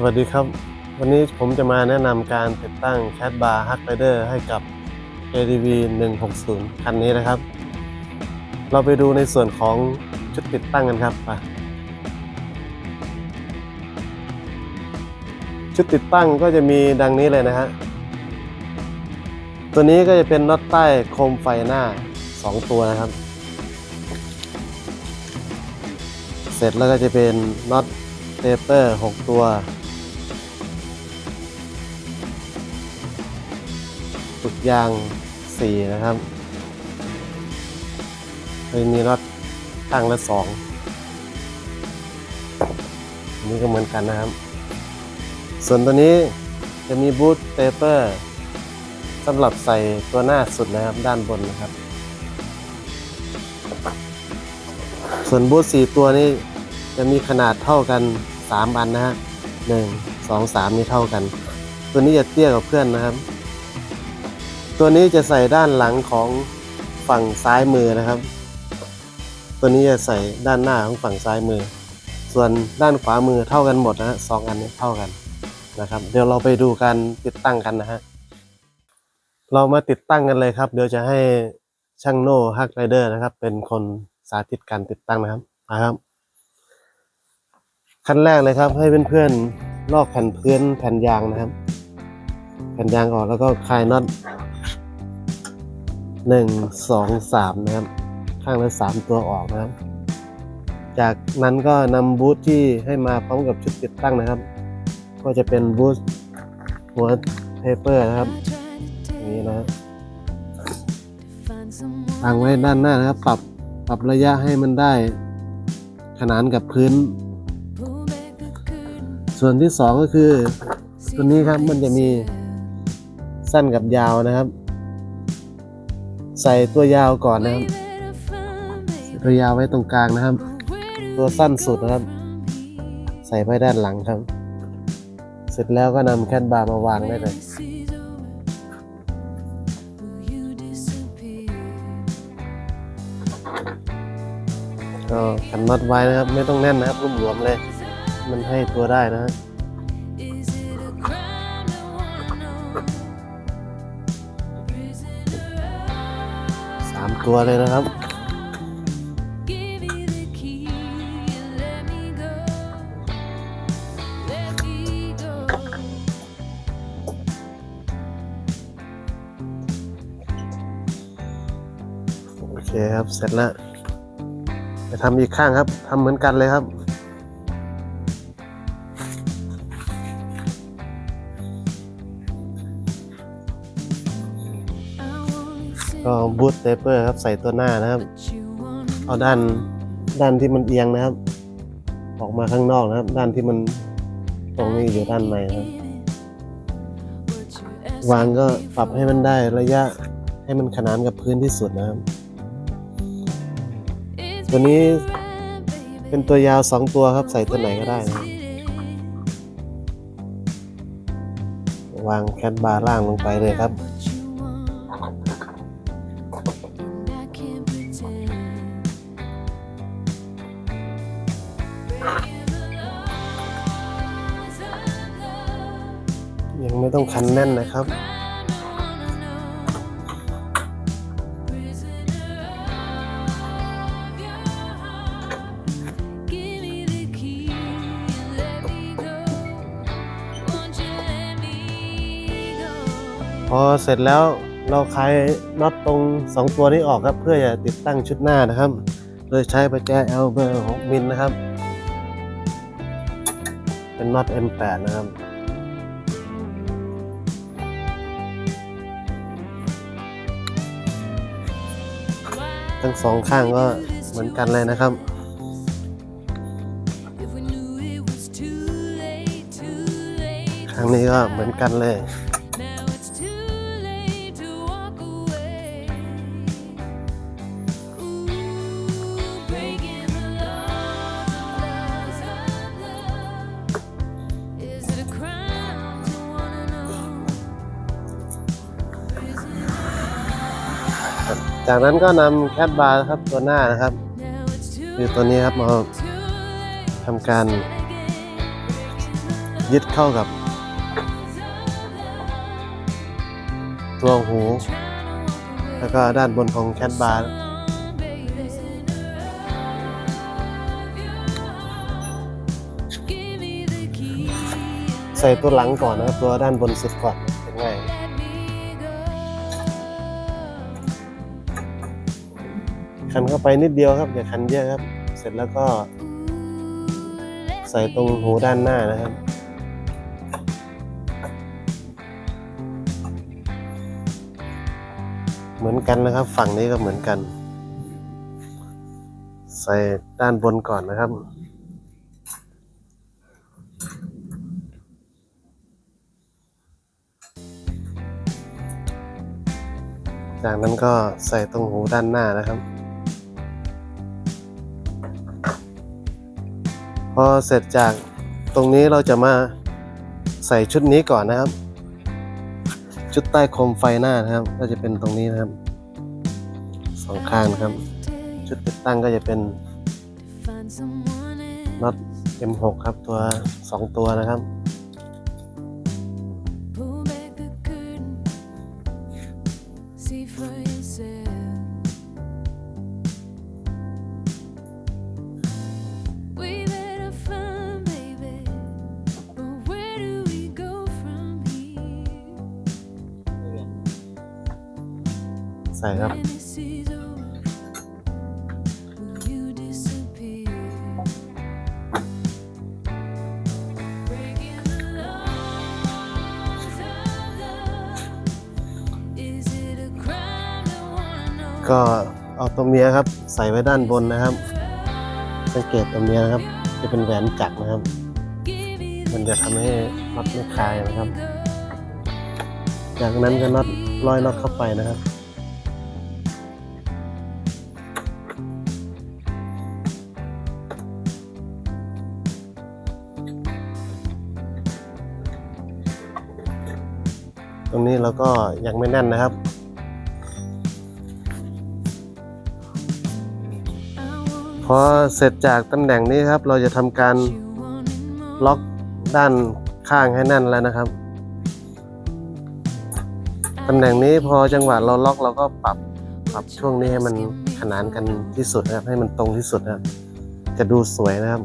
สวัสดีครับ วันนี้ผมจะมาแนะนำการติดตั้งแค d บาร์ฮักไรเดอร์ให้กับ ADV 160 คันนี้นะครับ เราไปดูในส่วนของชุดติดตั้งกันครับไปชุดติดตั้งก็จะมีดังนี้เลยนะฮะตัวนี้ก็จะเป็นน็อตใต้โคมไฟหน้า 2 ตัวนะครับ เสร็จแล้วก็จะเป็นน็อตเตเปอร์ 6 ตัว ตุกยาง 4 นะครับเลยมีน็อตข้างละ2อันนี้ก็เหมือนกันนะครับ ส่วนตัวนี้จะมีบูทเตเปอร์สำหรับใส่ตัวหน้าสุดนะครับด้านบนนะครับ ส่วนบูท4ตัวนี้จะมีขนาดเท่ากัน 3 อันนะฮะหนึ่งสองสามนี่เท่ากัน ตัวนี้จะเตี้ยกว่าเพื่อนนะครับ ตัวนี้จะใส่ด้านหลังของฝั่งซ้ายมือนะครับ ตัวนี้จะใส่ด้านหน้าของฝั่งซ้ายมือ ส่วนด้านขวามือเท่ากันหมดนะฮะสองอันนี้เท่ากันนะครับ เดี๋ยวเราไปดูการติดตั้งกันนะฮะเรามาติดตั้งกันเลยครับ เดี๋ยวจะให้ช่างโน่ฮักไรเดอร์นะครับ เป็นคนสาธิตการติดตั้งนะครับนะครับ ขั้นแรกเลยครับ ให้เพื่อนๆลอกแผ่นพื้นแผ่นยางนะครับ แผ่นยางออกแล้วก็คลายน็อต หนึ่งสองสามนะครับ ข้างละสามตัวออกนะครับ จากนั้นก็นำบูทที่ให้มาพร้อมกับชุดติดตั้งนะครับ ก็จะเป็นบูทหัวเทเปอร์นะครับอย่างนี้นะครับวางไว้ด้านหน้านะครับ ปรับปรับระยะให้มันได้ ขนานกับพื้น ส่วนที่สองก็คือตัวนี้ครับมันจะมีสั้นกับยาวนะครับ ใส่ตัวยาวก่อนนะครับตัวยาวไว้ตรงกลางนะครับ ตัวสั้นสุดนะครับ ใส่ไว้ด้านหลังครับ เสร็จแล้วก็นำแคทบาร์มาวางได้เลยก็กันน็อตไว้นะครับ ไม่ต้องแน่นนะครับรุ่มหลวมๆเลย มันให้ตัวได้นะฮะ ตัวเลยนะครับ โอเคครับ เสร็จแล้วไปทำอีกข้างครับทำเหมือนกันเลยครับ ก็บูทเตเปอร์ครับใส่ตัวหน้านะครับ เอาด้านด้านที่มันเอียงนะครับ ออกมาข้างนอกนะครับ ด้านที่มันตรงนี้อยู่ด้านในครับ วางก็ปรับให้มันได้ระยะให้มันขนานกับพื้นที่สุดนะครับ ตัวนี้เป็นตัวยาวสองตัวครับ ใส่ตัวไหนก็ได้นะวางแคทบาร์ล่างลงไปเลยครับ ไม่ต้องคันแน่นนะครับ พอเสร็จแล้วเราคลายน็อตตรง 2 ตัวนี้ออกครับ เพื่อจะติดตั้งชุดหน้านะครับ โดยใช้ประแจ L เบอร์6มิลนะครับ เป็นน็อต M8 นะครับ ทั้งสองข้างก็เหมือนกันเลยนะครับ ข้างนี้ก็เหมือนกันเลย จากนั้นก็นำแคทบาร์ครับตัวหน้านะครับคือตัวนี้ครับมาทำการยึดเข้ากับ ตัวหู แล้วก็ด้านบนของแคทบาร์ใส่ตัวหลังก่อนนะครับตัวด้านบนสุดก่อน คันเข้าไปนิดเดียวครับอย่าคันเยอะครับ เสร็จแล้วก็ ใส่ตรงหูด้านหน้านะครับ เหมือนกันนะครับ ฝั่งนี้ก็เหมือนกัน ใส่ด้านบนก่อนนะครับจากนั้นก็ใส่ตรงหูด้านหน้านะครับ อเสร็จจากตรงนี้เราจะมาใส่ชุดนี้ก่อนนะครับ ชุดใต้โคมไฟหน้านะครับ ก็จะเป็นตรงนี้นะครับสองข้างนะครับ ชุดติดตั้งก็จะเป็นน็อต M6 ครับตัว 2 ตัวนะครับ ใส่ครับ When this is over, will you disappear? Breaking the laws of love. Is it a crime to wanna know? ก็เอาตัวเมียครับ ใส่ไว้ด้านบนนะครับ สังเกตตัวเมียนะครับ จะเป็นแหวนจักรนะครับ Give me มันจะทำให้น็อตไม่คลายนะครับ the จากนั้นก็น็อตร้อยน็อตเข้าไปนะครับ ตรงนี้เราก็ยังไม่แน่นนะครับ พอเสร็จจากตำแหน่งนี้ครับ เราจะทำการล็อกด้านข้างให้แน่นแล้วนะครับตำแหน่งนี้พอจังหวะเราล็อกเราก็ปรับปรับช่วงนี้ให้มันขนานกันที่สุดนะครับ ให้มันตรงที่สุดนะครับ จะดูสวยนะครับ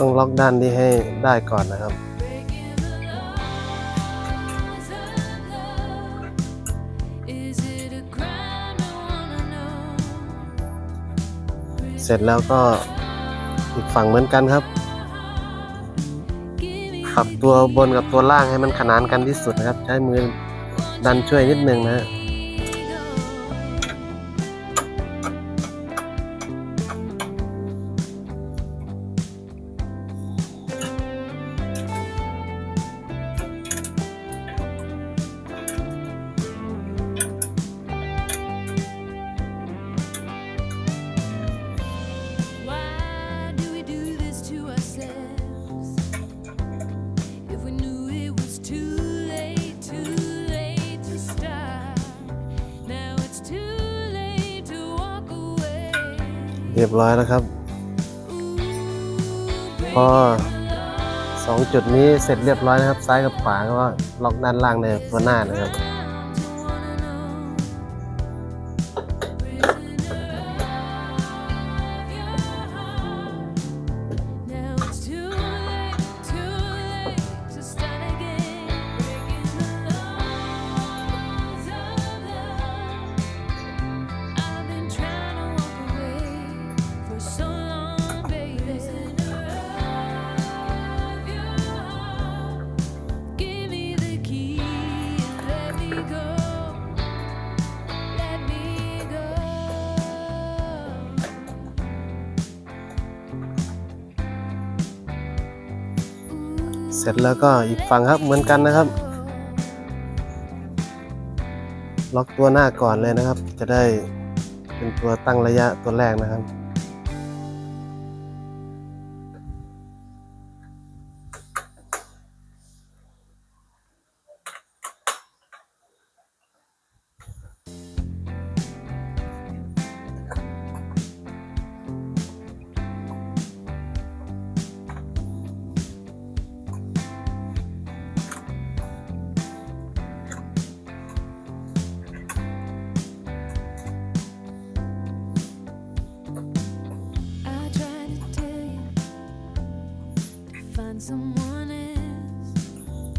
ต้องล็อกด้านนี้ให้ได้ก่อนนะครับ เสร็จแล้วก็อีกฝั่งเหมือนกันครับปรับตัวบนกับตัวล่างให้มันขนานกันที่สุดนะครับ ใช้มือดันช่วยนิดนึงนะฮะ รียบร้อยแล้วครับ พอสองจุดนี้เสร็จเรียบร้อยนะครับ ซ้ายกับขวาก็ล็อกด้านล่างในตัวหน้านะครับ เสร็จแล้วก็อีกฝั่งครับเหมือนกันนะครับ ล็อกตัวหน้าก่อนเลยนะครับ จะได้เป็นตัวตั้งระยะตัวแรกนะครับ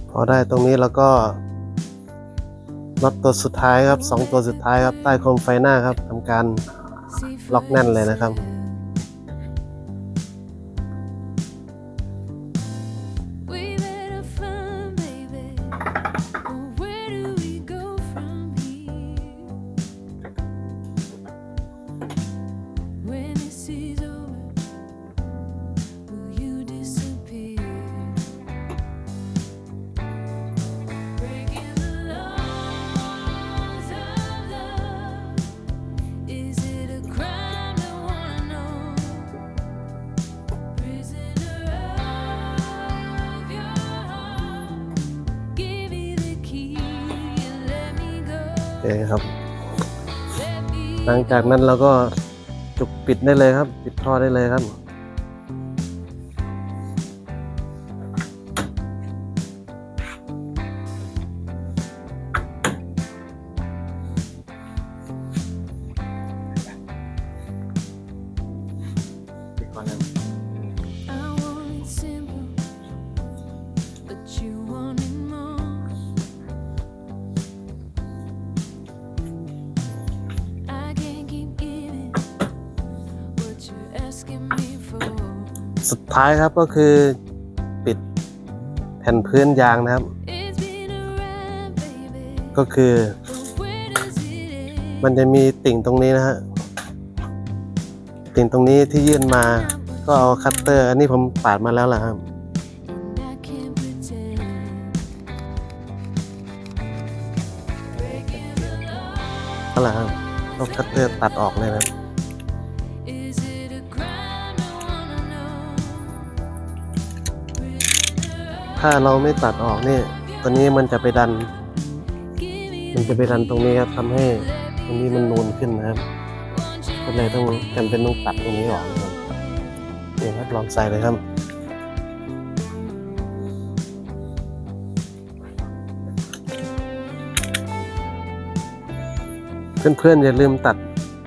พอได้ตรงนี้แล้วก็ล็อตตัวสุดท้ายครับ 2 ตัวสุดท้ายครับ ใต้คมไฟหน้าครับทำการล็อกแน่นเลยนะครับ หลังจากนั้นเราก็จุกปิดได้เลยครับ ปิดท่อได้เลยครับ สุดท้ายครับก็คือปิดแผ่นพื้นยางนะครับ It's been a ride, baby, ก็คือ but where does it end? มันจะมีติ่งตรงนี้นะฮะติ่งตรงนี้ที่ยื่นมา ก็เอาคัตเตอร์ อันนี้ผมปาดมาแล้วล่ะครับ And I can't pretend. Breaking the law. นั่นแหละครับเอาคัตเตอร์ตัดออกเลยนะ ถ้าเราไม่ตัดออกเนี่ยตัวนี้มันจะไปดัน มันจะไปดันตรงนี้ครับทำให้ตรงนี้มันนูนขึ้นนะครับก็เลยต้องจำเป็นต้องตัดตรงนี้ออกนะครับนี่ครับลองใส่เลยครับเพื่อนๆอย่าลืมตัด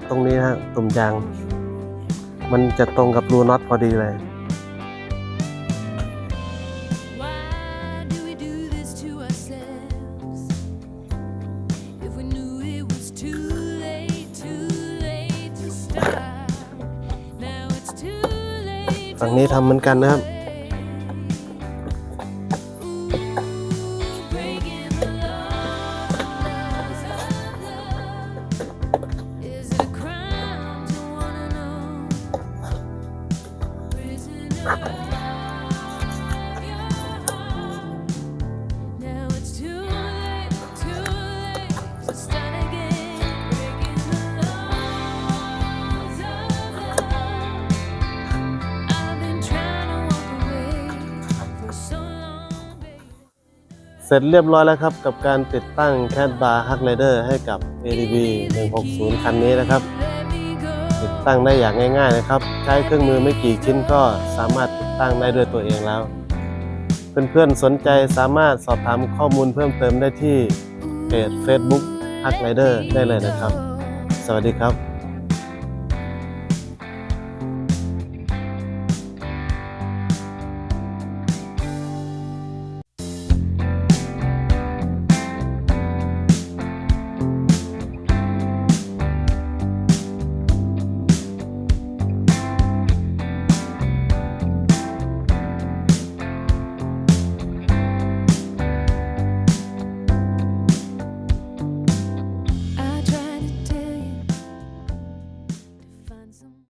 ตรงนี้นะฮะตุ่มยาง มันจะตรงกับรูน็อตพอดีเลย นี้ทำเหมือนกันนะครับ เสร็จเรียบร้อยแล้วครับ กับการติดตั้งแคดบาร์ฮักไรเดอร์ให้กับ ADB 160 คันนี้นะครับ ติดตั้งได้อย่างง่ายๆนะครับ ใช้เครื่องมือไม่กี่ชิ้นก็สามารถติดตั้งได้ด้วยตัวเองแล้ว เพื่อนๆสนใจสามารถสอบถามข้อมูลเพิ่มเติมได้ที่เพจ Facebook ฮักไรเดอร์ได้เลยนะครับ สวัสดีครับ